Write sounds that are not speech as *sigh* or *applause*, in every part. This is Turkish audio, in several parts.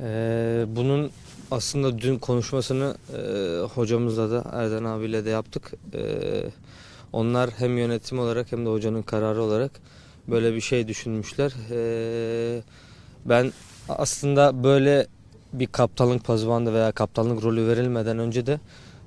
Ee, bunun aslında dün konuşmasını e, hocamızla da Erden abiyle de yaptık. Ee, onlar hem yönetim olarak hem de hocanın kararı olarak böyle bir şey düşünmüşler. Ee, ben aslında böyle bir kaptanlık pazıvandı veya kaptanlık rolü verilmeden önce de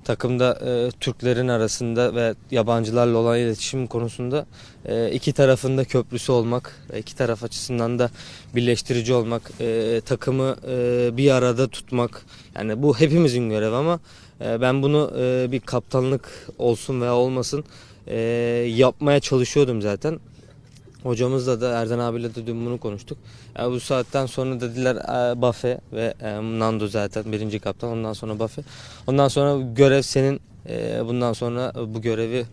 takımda e, Türklerin arasında ve yabancılarla olan iletişim konusunda e, iki tarafında köprüsü olmak, iki taraf açısından da birleştirici olmak, e, takımı e, bir arada tutmak. Yani bu hepimizin görevi ama e, ben bunu e, bir kaptanlık olsun veya olmasın e, yapmaya çalışıyordum zaten. Hocamızla da Erden abiyle de dün bunu konuştuk. Yani bu saatten sonra dediler e, Bafe ve e, Nando zaten birinci kaptan ondan sonra Bafe. Ondan sonra görev senin e, bundan sonra bu görevi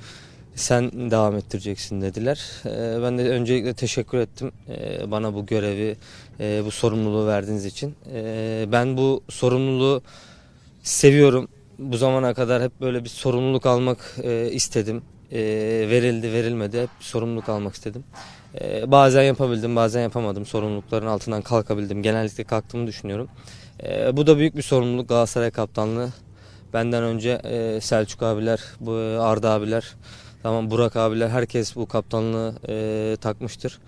sen devam ettireceksin dediler. E, ben de öncelikle teşekkür ettim e, bana bu görevi, e, bu sorumluluğu verdiğiniz için. E, ben bu sorumluluğu seviyorum. Bu zamana kadar hep böyle bir sorumluluk almak e, istedim. E, verildi, verilmedi. Hep sorumluluk almak istedim. E, bazen yapabildim, bazen yapamadım. Sorumlulukların altından kalkabildim. Genellikle kalktığımı düşünüyorum. E, bu da büyük bir sorumluluk Galatasaray kaptanlığı. Benden önce e, Selçuk abiler, bu Arda abiler, tamam Burak abiler herkes bu kaptanlığı e, takmıştır.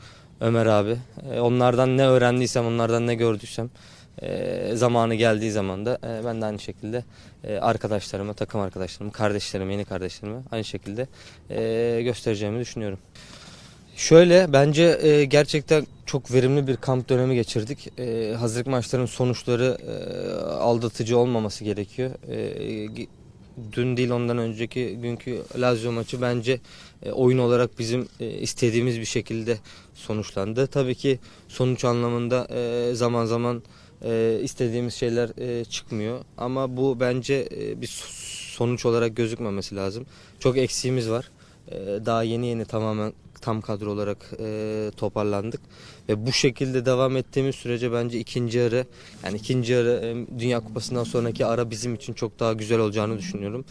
Ömer abi. E, onlardan ne öğrendiysem, onlardan ne gördüysem e, zamanı geldiği zaman da e, ben de aynı şekilde e, arkadaşlarıma, takım arkadaşlarıma, kardeşlerime, yeni kardeşlerime aynı şekilde e, göstereceğimi düşünüyorum. Şöyle bence e, gerçekten çok verimli bir kamp dönemi geçirdik. E, hazırlık maçlarının sonuçları e, aldatıcı olmaması gerekiyor. E, dün değil ondan önceki günkü Lazio maçı bence e, oyun olarak bizim e, istediğimiz bir şekilde sonuçlandı. Tabii ki sonuç anlamında e, zaman zaman e, istediğimiz şeyler e, çıkmıyor. Ama bu bence e, bir so- sonuç olarak gözükmemesi lazım. Çok eksiğimiz var. E, daha yeni yeni tamamen tam kadro olarak e, toparlandık ve bu şekilde devam ettiğimiz sürece bence ikinci yarı yani ikinci yarı e, Dünya Kupası'ndan sonraki ara bizim için çok daha güzel olacağını düşünüyorum.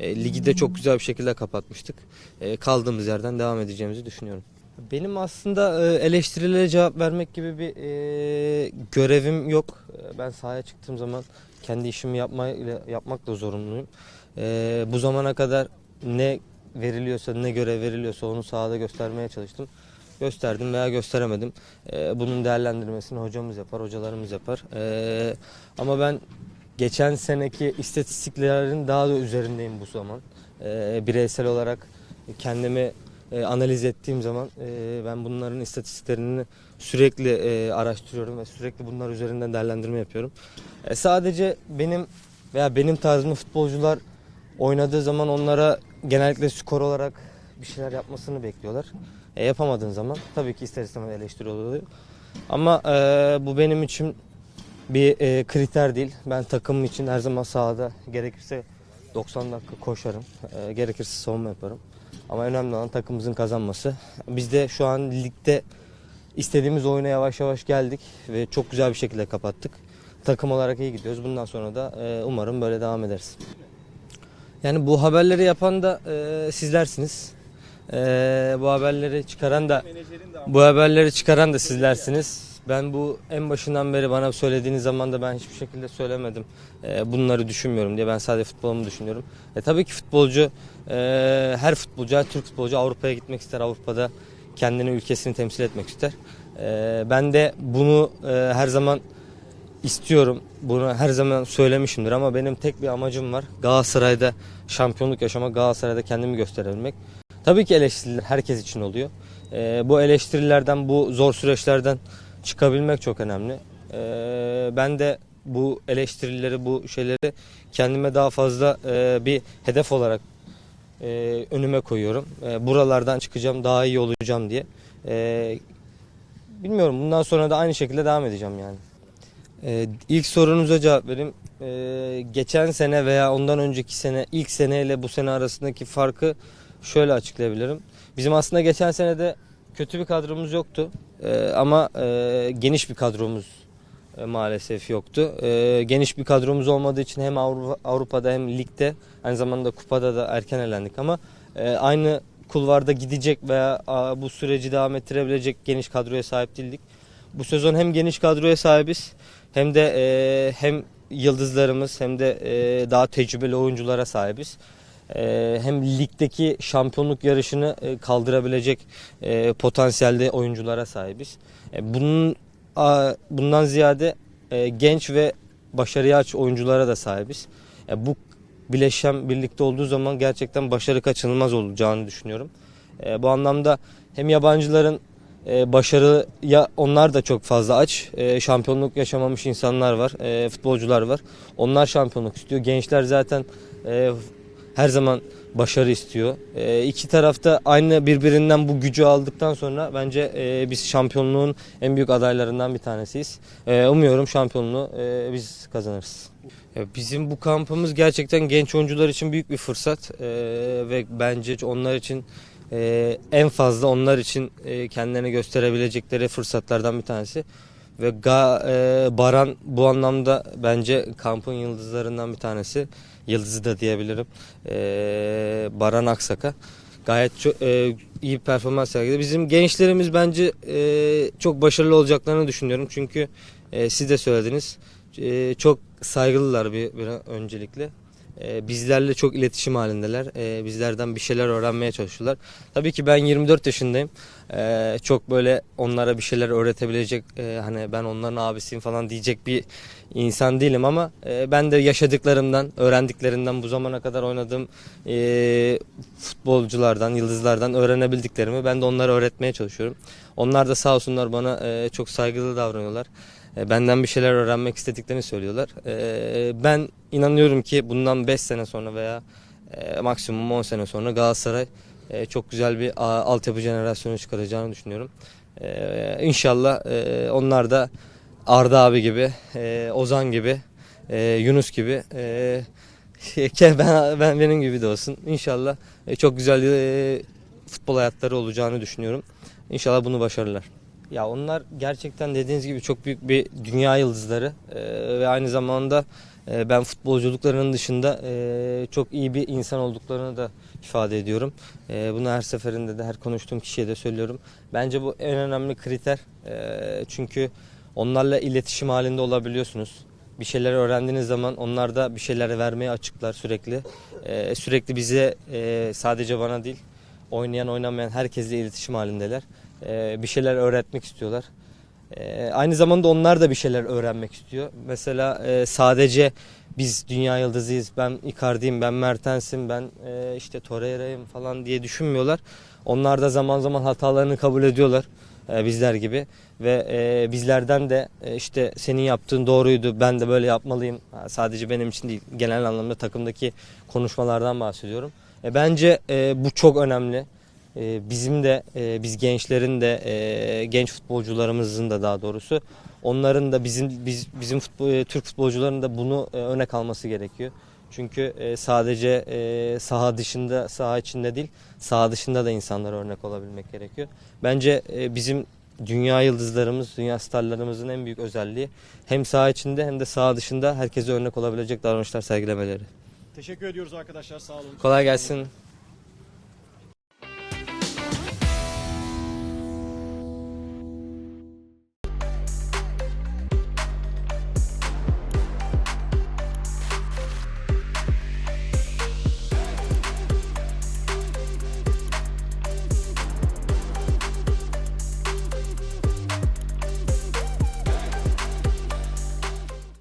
E, ligi de çok güzel bir şekilde kapatmıştık. E, kaldığımız yerden devam edeceğimizi düşünüyorum. Benim aslında e, eleştirilere cevap vermek gibi bir e, görevim yok. E, Ben sahaya çıktığım zaman kendi işimi yapmayla, yapmakla zorunluyum. E, bu zamana kadar ne veriliyorsa, ne görev veriliyorsa onu sahada göstermeye çalıştım. Gösterdim veya gösteremedim. E, bunun değerlendirmesini hocamız yapar, hocalarımız yapar. E, ama ben geçen seneki istatistiklerin daha da üzerindeyim bu zaman. E, bireysel olarak kendimi e, analiz ettiğim zaman e, ben bunların istatistiklerini sürekli e, araştırıyorum ve sürekli bunlar üzerinden değerlendirme yapıyorum. E, sadece benim veya benim tarzımda futbolcular oynadığı zaman onlara genellikle skor olarak bir şeyler yapmasını bekliyorlar. E, yapamadığın zaman tabii ki ister istemez eleştiri oluyor. Ama e, bu benim için bir e, kriter değil. Ben takımım için her zaman sahada gerekirse 90 dakika koşarım. E, gerekirse savunma yaparım. Ama önemli olan takımımızın kazanması. Biz de şu an ligde istediğimiz oyuna yavaş yavaş geldik ve çok güzel bir şekilde kapattık. Takım olarak iyi gidiyoruz. Bundan sonra da e, umarım böyle devam ederiz. Yani bu haberleri yapan da e, sizlersiniz. E, bu haberleri çıkaran da bu haberleri çıkaran da sizlersiniz. Ben bu en başından beri bana söylediğiniz zaman da ben hiçbir şekilde söylemedim. Ee, bunları düşünmüyorum diye ben sadece futbolumu düşünüyorum. E, tabii ki futbolcu, e, her futbolcu, her Türk futbolcu Avrupa'ya gitmek ister. Avrupa'da kendini, ülkesini temsil etmek ister. E, ben de bunu e, her zaman istiyorum. Bunu her zaman söylemişimdir ama benim tek bir amacım var. Galatasaray'da şampiyonluk yaşamak, Galatasaray'da kendimi gösterebilmek. Tabii ki eleştiriler herkes için oluyor. Ee, bu eleştirilerden, bu zor süreçlerden çıkabilmek çok önemli. Ee, ben de bu eleştirileri, bu şeyleri kendime daha fazla e, bir hedef olarak e, önüme koyuyorum. E, buralardan çıkacağım, daha iyi olacağım diye. E, bilmiyorum, bundan sonra da aynı şekilde devam edeceğim yani. E, ilk sorunuza cevap vereyim. E, geçen sene veya ondan önceki sene, ilk seneyle bu sene arasındaki farkı şöyle açıklayabilirim. Bizim aslında geçen sene de kötü bir kadromuz yoktu. Ee, ama e, geniş bir kadromuz e, maalesef yoktu. E, geniş bir kadromuz olmadığı için hem Avrupa, Avrupa'da hem ligde aynı zamanda kupada da erken elendik ama e, aynı kulvarda gidecek veya aa, bu süreci devam ettirebilecek geniş kadroya sahip değildik. Bu sezon hem geniş kadroya sahibiz hem de e, hem yıldızlarımız hem de e, daha tecrübeli oyunculara sahibiz. E, hem ligdeki şampiyonluk yarışını e, kaldırabilecek e, potansiyelde oyunculara sahibiz. E, bunun a, bundan ziyade e, genç ve başarıya aç oyunculara da sahibiz. E, bu bileşen birlikte olduğu zaman gerçekten başarı kaçınılmaz olacağını düşünüyorum. E, bu anlamda hem yabancıların e, başarıya onlar da çok fazla aç. E, şampiyonluk yaşamamış insanlar var, e, futbolcular var. Onlar şampiyonluk istiyor. Gençler zaten e, her zaman başarı istiyor. E, iki tarafta aynı birbirinden bu gücü aldıktan sonra bence e, biz şampiyonluğun en büyük adaylarından bir tanesiyiz. E, umuyorum şampiyonluğu e, biz kazanırız. Bizim bu kampımız gerçekten genç oyuncular için büyük bir fırsat E, ve bence onlar için e, en fazla onlar için e, kendilerini gösterebilecekleri fırsatlardan bir tanesi. Ve Ga, e, Baran bu anlamda bence kampın yıldızlarından bir tanesi. Yıldızı da diyebilirim. E, Baran Aksaka gayet çok, e, iyi performans sergiledi. Bizim gençlerimiz bence e, çok başarılı olacaklarını düşünüyorum. Çünkü e, siz de söylediniz. E, çok saygılılar bir, bir öncelikle. E, bizlerle çok iletişim halindeler. E, bizlerden bir şeyler öğrenmeye çalışıyorlar. Tabii ki ben 24 yaşındayım. E, çok böyle onlara bir şeyler öğretebilecek e, hani ben onların abisiyim falan diyecek bir insan değilim ama e, ben de yaşadıklarımdan, öğrendiklerimden bu zamana kadar oynadığım e, futbolculardan, yıldızlardan öğrenebildiklerimi ben de onlara öğretmeye çalışıyorum. Onlar da sağ olsunlar bana çok saygılı davranıyorlar. E, benden bir şeyler öğrenmek istediklerini söylüyorlar. E, ben inanıyorum ki bundan 5 sene sonra veya e, maksimum 10 sene sonra Galatasaray çok güzel bir a, altyapı jenerasyonu çıkaracağını düşünüyorum. E, inşallah e, onlar da Arda abi gibi, Ozan gibi, Yunus gibi, *laughs* ben, ben benim gibi de olsun. İnşallah çok güzel futbol hayatları olacağını düşünüyorum. İnşallah bunu başarırlar. Ya onlar gerçekten dediğiniz gibi çok büyük bir dünya yıldızları Ee, ve aynı zamanda e, ben futbolculuklarının dışında e, çok iyi bir insan olduklarını da ifade ediyorum. E, bunu her seferinde de her konuştuğum kişiye de söylüyorum. Bence bu en önemli kriter E, çünkü onlarla iletişim halinde olabiliyorsunuz. Bir şeyler öğrendiğiniz zaman onlar da bir şeyler vermeye açıklar sürekli. E, sürekli bize e, sadece bana değil oynayan oynamayan herkesle iletişim halindeler. Ee, bir şeyler öğretmek istiyorlar. Ee, aynı zamanda onlar da bir şeyler öğrenmek istiyor. Mesela e, sadece biz dünya yıldızıyız, ben Icardi'yim, ben Mertens'im, ben e, işte Torreira'yım falan diye düşünmüyorlar. Onlar da zaman zaman hatalarını kabul ediyorlar e, bizler gibi ve bizlerden de işte senin yaptığın doğruydu, ben de böyle yapmalıyım. Sadece benim için değil, genel anlamda takımdaki konuşmalardan bahsediyorum. Bence bu çok önemli. E, bizim de e, biz gençlerin de e, genç futbolcularımızın da daha doğrusu onların da bizim biz bizim futbol, e, Türk futbolcuların da bunu örnek alması gerekiyor. Çünkü sadece saha dışında, saha içinde değil, saha dışında da insanlara örnek olabilmek gerekiyor. Bence bizim dünya yıldızlarımız, dünya starlarımızın en büyük özelliği hem saha içinde hem de saha dışında herkese örnek olabilecek davranışlar sergilemeleri. Teşekkür ediyoruz arkadaşlar. Sağ olun. Kolay gelsin.